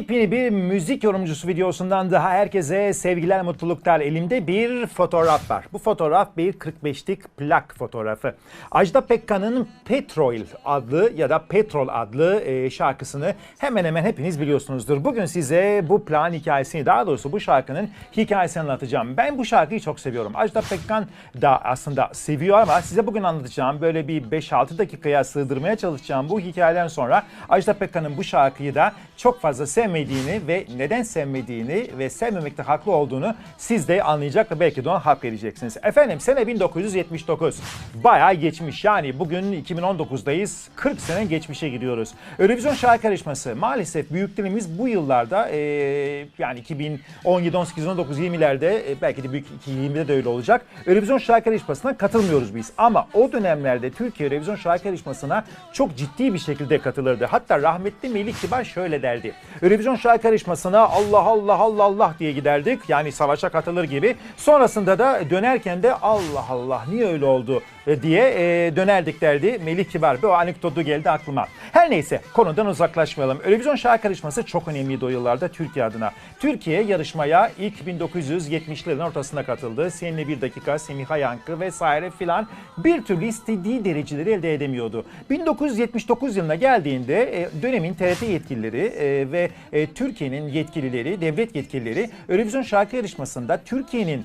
Yepyeni bir müzik yorumcusu videosundan daha herkese sevgiler, mutluluklar. Elimde bir fotoğraf var. Bu fotoğraf bir 45'lik plak fotoğrafı. Ajda Pekkan'ın Petrol adlı ya da Petrol adlı e, şarkısını hemen hemen hepiniz biliyorsunuzdur. Bugün size bu plağın hikayesini, daha doğrusu bu şarkının hikayesini anlatacağım. Ben bu şarkıyı çok seviyorum. Ajda Pekkan da aslında seviyor ama size bugün anlatacağım böyle bir 5-6 dakikaya sığdırmaya çalışacağım bu hikayeden sonra Ajda Pekkan'ın bu şarkıyı da çok fazla sevmediğini ve neden sevmediğini ve sevmemekte haklı olduğunu siz de anlayacak ve belki de ona hak vereceksiniz. Efendim sene 1979. Bayağı geçmiş yani bugün 2019'dayız. 40 sene geçmişe gidiyoruz. Eurovision şarkı yarışması maalesef büyüklerimiz bu yıllarda eee, yani 2017, 18, 19, 20'lerde e, belki de büyük 2020'de de öyle olacak. Eurovision şarkı yarışmasına katılmıyoruz biz. Ama o dönemlerde Türkiye Eurovision şarkı yarışmasına çok ciddi bir şekilde katılırdı. Hatta rahmetli Melih Kibar şöyle derdi. Eurovision şarkı yarışmasına Allah Allah Allah Allah diye giderdik. Yani savaşa katılır gibi. Sonrasında da dönerken de Allah Allah niye öyle oldu e, diye e, dönerdik derdi Melih Kibar. Bu anekdotu geldi aklıma. Her neyse konudan uzaklaşmayalım. Eurovision şarkı yarışması çok önemliydi o yıllarda Türkiye adına. Türkiye yarışmaya ilk 1970'lerin ortasında katıldı. Seninle bir dakika, Semiha Yankı vesaire filan bir türlü istediği dereceleri elde edemiyordu. 1979 yılına geldiğinde e, dönemin TRT yetkilileri e, ve e, Türkiye'nin yetkilileri, devlet yetkilileri Eurovision şarkı yarışmasında Türkiye'nin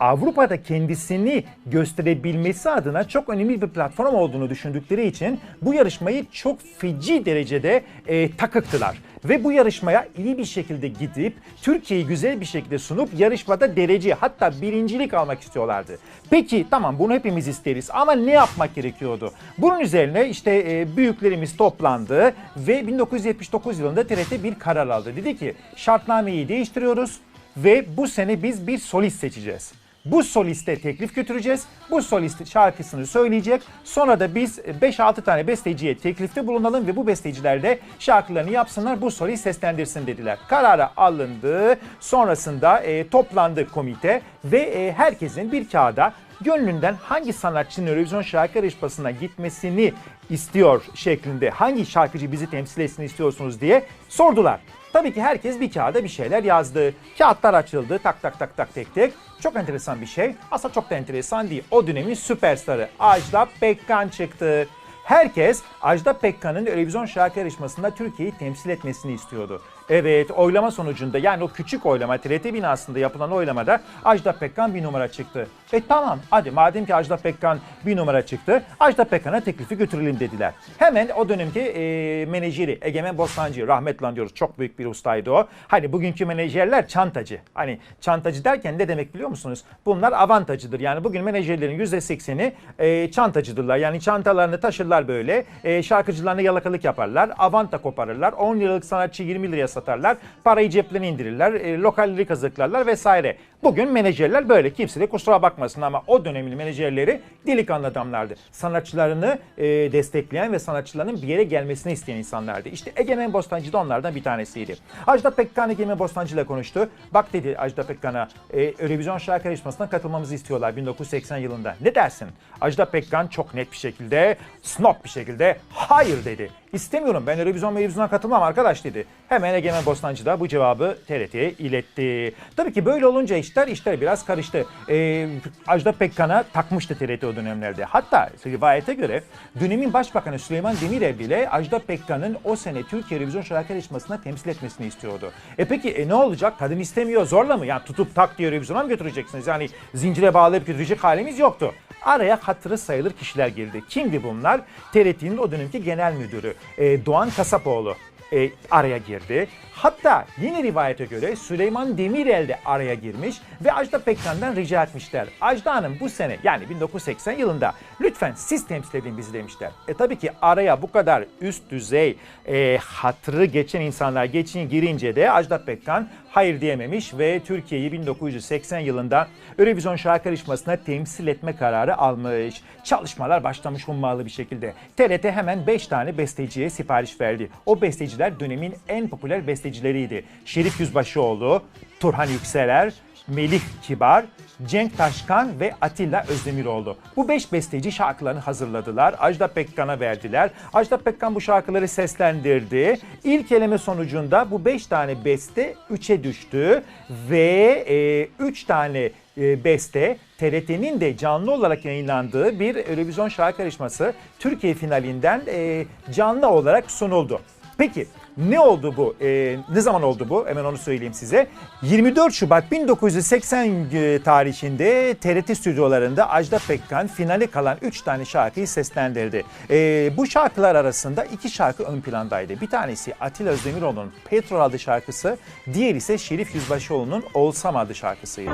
Avrupa'da kendisini gösterebilmesi adına çok önemli bir platform olduğunu düşündükleri için bu yarışmayı çok feci derecede e, takıktılar. Ve bu yarışmaya iyi bir şekilde gidip Türkiye'yi güzel bir şekilde sunup yarışmada derece hatta birincilik almak istiyorlardı. Peki tamam bunu hepimiz isteriz ama ne yapmak gerekiyordu? Bunun üzerine işte e, büyüklerimiz toplandı ve 1979 yılında TRT bir karar aldı. Dedi ki şartnameyi değiştiriyoruz ve bu sene biz bir solist seçeceğiz. Bu soliste teklif götüreceğiz. Bu solist şarkısını söyleyecek. Sonra da biz 5-6 tane besteciye teklifte bulunalım ve bu besteciler de şarkılarını yapsınlar. Bu solist seslendirsin dediler. Karara alındı. Sonrasında e, toplandı komite ve e, herkesin bir kağıda gönlünden hangi sanatçının Eurovision şarkı yarışmasına gitmesini istiyor şeklinde hangi şarkıcı bizi temsil etsin istiyorsunuz diye sordular. Tabii ki herkes bir kağıda bir şeyler yazdı. Kağıtlar açıldı tak tak tak tak tek tek. Çok enteresan bir şey. Aslında çok da enteresan değil. O dönemin süperstarı Ajda Pekkan çıktı. Herkes Ajda Pekkan'ın Eurovision şarkı yarışmasında Türkiye'yi temsil etmesini istiyordu. Evet oylama sonucunda yani o küçük oylama TRT binasında yapılan oylamada Ajda Pekkan bir numara çıktı. E tamam hadi madem ki Ajda Pekkan bir numara çıktı Ajda Pekkan'a teklifi götürelim dediler. Hemen o dönemki e, menajeri Egemen Bostancı rahmetli anıyoruz çok büyük bir ustaydı o. Hani bugünkü menajerler çantacı. Hani çantacı derken ne demek biliyor musunuz? Bunlar avantajıdır. Yani bugün menajerlerin %80'i e, çantacıdırlar. Yani çantalarını taşırlar böyle. E, şarkıcılarına yalakalık yaparlar. Avanta koparırlar. 10 liralık sanatçı 20 liraya satarlar. Parayı ceplerine indirirler. E, lokalleri kazıklarlar vesaire. Bugün menajerler böyle. Kimse de kusura bakmasın ama o dönemin menajerleri delikanlı adamlardı. Sanatçılarını e, destekleyen ve sanatçıların bir yere gelmesini isteyen insanlardı. İşte Egemen Bostancı da onlardan bir tanesiydi. Ajda Pekkan Egemen Bostancı ile konuştu. Bak dedi Ajda Pekkan'a e, Eurovision şarkı yarışmasına katılmamızı istiyorlar 1980 yılında. Ne dersin? Ajda Pekkan çok net bir şekilde, snob bir şekilde hayır dedi. İstemiyorum ben Eurovision Eurovision'a katılmam arkadaş dedi. Hemen Egemen Bostancı da bu cevabı TRT'ye iletti. Tabii ki böyle olunca işler işler biraz karıştı. Ee, Ajda Pekkan'a takmıştı TRT o dönemlerde. Hatta rivayete göre dönemin başbakanı Süleyman Demirel bile Ajda Pekkan'ın o sene Türkiye Eurovision şarkı yarışmasına temsil etmesini istiyordu. E peki e ne olacak? Kadın istemiyor zorla mı? Yani tutup tak diye Eurovision'a mı götüreceksiniz? Yani zincire bağlayıp götürecek halimiz yoktu. Araya hatırı sayılır kişiler girdi. Kimdi bunlar? TRT'nin o dönemki genel müdürü e, Doğan Kasapoğlu e, araya girdi. Hatta yine rivayete göre Süleyman Demirel de araya girmiş ve Ajda Pekkan'dan rica etmişler. Ajda Hanım bu sene yani 1980 yılında lütfen siz temsil edin bizi demişler. E tabii ki araya bu kadar üst düzey e, hatırı geçen insanlar geçin girince de Ajda Pekkan hayır diyememiş ve Türkiye'yi 1980 yılında Eurovision şarkı yarışmasına temsil etme kararı almış. Çalışmalar başlamış hummalı bir şekilde. TRT hemen 5 tane besteciye sipariş verdi. O besteciler dönemin en popüler bestecileriydi. Şerif Yüzbaşıoğlu, Turhan Yükseler, Melih Kibar Cenk Taşkan ve Atilla Özdemiroğlu. Bu beş besteci şarkılarını hazırladılar. Ajda Pekkan'a verdiler. Ajda Pekkan bu şarkıları seslendirdi. İlk eleme sonucunda bu beş tane beste üçe düştü ve e, üç tane e, beste TRT'nin de canlı olarak yayınlandığı bir Eurovision şarkı yarışması Türkiye finalinden e, canlı olarak sunuldu. Peki ne oldu bu? E, ne zaman oldu bu? Hemen onu söyleyeyim size. 24 Şubat 1980 e, tarihinde TRT stüdyolarında Ajda Pekkan finale kalan 3 tane şarkıyı seslendirdi. E, bu şarkılar arasında iki şarkı ön plandaydı. Bir tanesi Atilla Özdemiroğlu'nun Petrol adlı şarkısı, diğer ise Şerif Yüzbaşıoğlu'nun Olsam adlı şarkısıydı.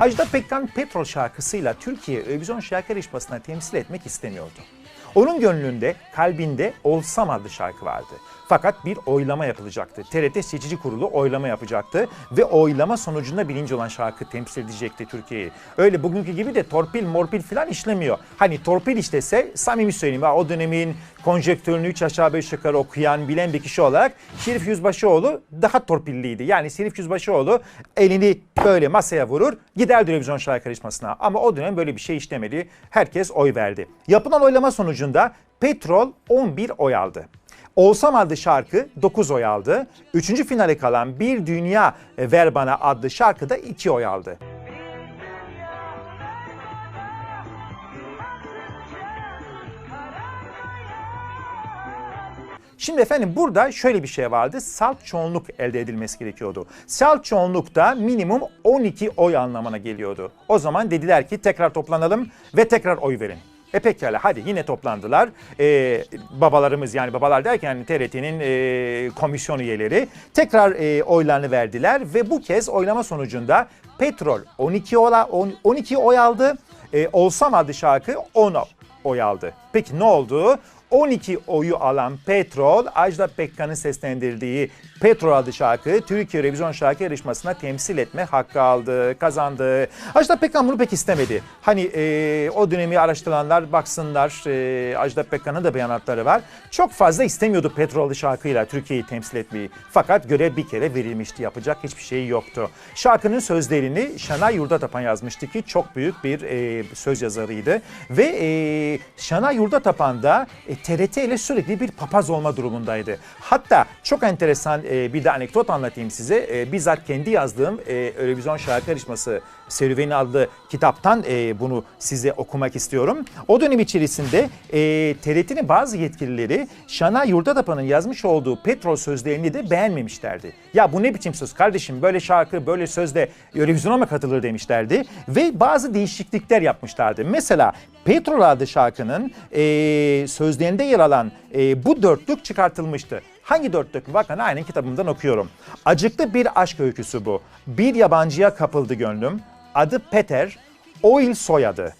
Ajda Pekkan Petrol şarkısıyla Türkiye Eurovision şarkı yarışmasına temsil etmek istemiyordu. Onun gönlünde, kalbinde Olsam adlı şarkı vardı. Fakat bir oylama yapılacaktı. TRT Seçici Kurulu oylama yapacaktı ve oylama sonucunda birinci olan şarkı temsil edecekti Türkiye'yi. Öyle bugünkü gibi de torpil morpil falan işlemiyor. Hani torpil işlese samimi söyleyeyim o dönemin konjektörünü üç aşağı beş yukarı okuyan, bilen bir kişi olarak Şerif Yüzbaşıoğlu daha torpilliydi. Yani Şerif Yüzbaşıoğlu elini böyle masaya vurur, gider televizyon şarkı yarışmasına. Ama o dönem böyle bir şey işlemedi. Herkes oy verdi. Yapılan oylama sonucunda Petrol 11 oy aldı. Olsam adlı şarkı 9 oy aldı. Üçüncü finale kalan Bir Dünya Ver Bana adlı şarkı da 2 oy aldı. Şimdi efendim burada şöyle bir şey vardı. Salt çoğunluk elde edilmesi gerekiyordu. Salt çoğunluk da minimum 12 oy anlamına geliyordu. O zaman dediler ki tekrar toplanalım ve tekrar oy verin. E pekala hadi yine toplandılar. Ee, babalarımız yani babalar derken TRT'nin e, komisyon üyeleri tekrar e, oylarını verdiler ve bu kez oylama sonucunda Petrol 12 ola, on- 12 oy aldı. E, Olsam adlı şarkı 10 oy aldı. Peki ne oldu? 12 oyu alan Petrol, Ajda Pekkan'ın seslendirdiği Petrol adlı şarkı Türkiye Revizyon Şarkı Yarışması'na temsil etme hakkı aldı, kazandı. Ajda Pekkan bunu pek istemedi. Hani e, o dönemi araştıranlar baksınlar, e, Ajda Pekkan'ın da beyanatları var. Çok fazla istemiyordu Petrol adlı şarkıyla Türkiye'yi temsil etmeyi. Fakat görev bir kere verilmişti, yapacak hiçbir şey yoktu. Şarkının sözlerini Şanay Yurdatapan yazmıştı ki çok büyük bir e, söz yazarıydı. Ve e, Şanay Yurdatapan da e, TRT ile sürekli bir papaz olma durumundaydı. Hatta çok enteresan e, bir de anekdot anlatayım size. E, bizzat kendi yazdığım e, Eurovision Şarkı Yarışması Serüveni adlı kitaptan e, bunu size okumak istiyorum. O dönem içerisinde e, TRT'nin bazı yetkilileri Şanay Yurdatapan'ın yazmış olduğu petrol sözlerini de beğenmemişlerdi. Ya bu ne biçim söz kardeşim böyle şarkı böyle sözle Eurovision'a mı katılır demişlerdi. Ve bazı değişiklikler yapmışlardı. Mesela Petrol adlı şarkının e, sözlerinde yer alan e, bu dörtlük çıkartılmıştı. Hangi dörtlük? Bakın aynen kitabımdan okuyorum. Acıklı bir aşk öyküsü bu. Bir yabancıya kapıldı gönlüm. Adı Peter, Oil soyadı.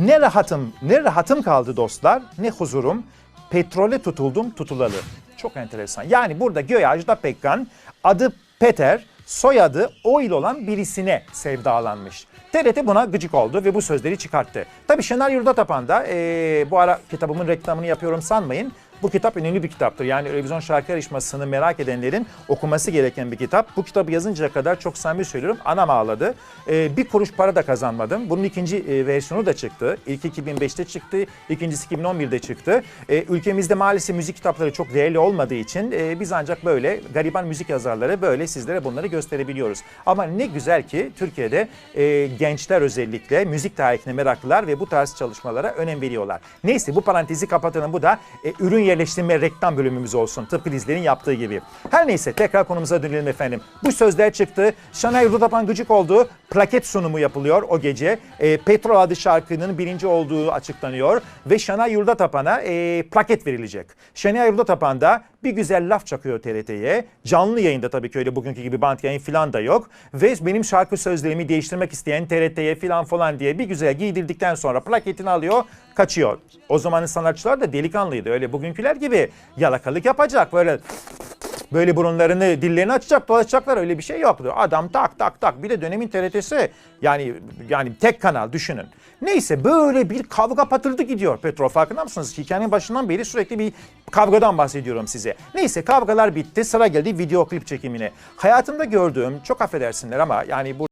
Ne rahatım, ne rahatım kaldı dostlar, ne huzurum. Petrole tutuldum tutulalı. Çok enteresan. Yani burada Göğe Ajda Pekkan adı Peter, soyadı Oil olan birisine sevdalanmış. TRT buna gıcık oldu ve bu sözleri çıkarttı. Tabii Şener Yurdatapan da eee, bu ara kitabımın reklamını yapıyorum sanmayın. Bu kitap önemli bir kitaptır. Yani Eurovision şarkı yarışmasını merak edenlerin okuması gereken bir kitap. Bu kitabı yazıncaya kadar çok samimi söylüyorum anam ağladı. Ee, bir kuruş para da kazanmadım. Bunun ikinci e, versiyonu da çıktı. İlk 2005'te çıktı, ikincisi 2011'de çıktı. Ee, ülkemizde maalesef müzik kitapları çok değerli olmadığı için e, biz ancak böyle gariban müzik yazarları böyle sizlere bunları gösterebiliyoruz. Ama ne güzel ki Türkiye'de e, gençler özellikle müzik tarihine meraklılar ve bu tarz çalışmalara önem veriyorlar. Neyse bu parantezi kapatalım. Bu da e, ürün yerleştirme reklam bölümümüz olsun. Tıpkı Dizler'in yaptığı gibi. Her neyse tekrar konumuza dönelim efendim. Bu sözler çıktı. Şanay Rudapan gıcık oldu. Plaket sunumu yapılıyor o gece. E, Petrol adlı şarkının birinci olduğu açıklanıyor. Ve Şanay Yurdatapan'a e, plaket verilecek. Şanay Yurdatapan da bir güzel laf çakıyor TRT'ye. Canlı yayında tabii ki öyle bugünkü gibi bant yayın falan da yok. Ve benim şarkı sözlerimi değiştirmek isteyen TRT'ye falan falan diye bir güzel giydirdikten sonra plaketini alıyor, kaçıyor. O zamanın sanatçılar da delikanlıydı. Öyle bugünküler gibi yalakalık yapacak böyle böyle burunlarını dillerini açacak dolaşacaklar öyle bir şey yoktu. Adam tak tak tak bir de dönemin TRT'si yani yani tek kanal düşünün. Neyse böyle bir kavga patırdı gidiyor Petrol farkında mısınız? Hikayenin başından beri sürekli bir kavgadan bahsediyorum size. Neyse kavgalar bitti sıra geldi video klip çekimine. Hayatımda gördüğüm çok affedersinler ama yani bu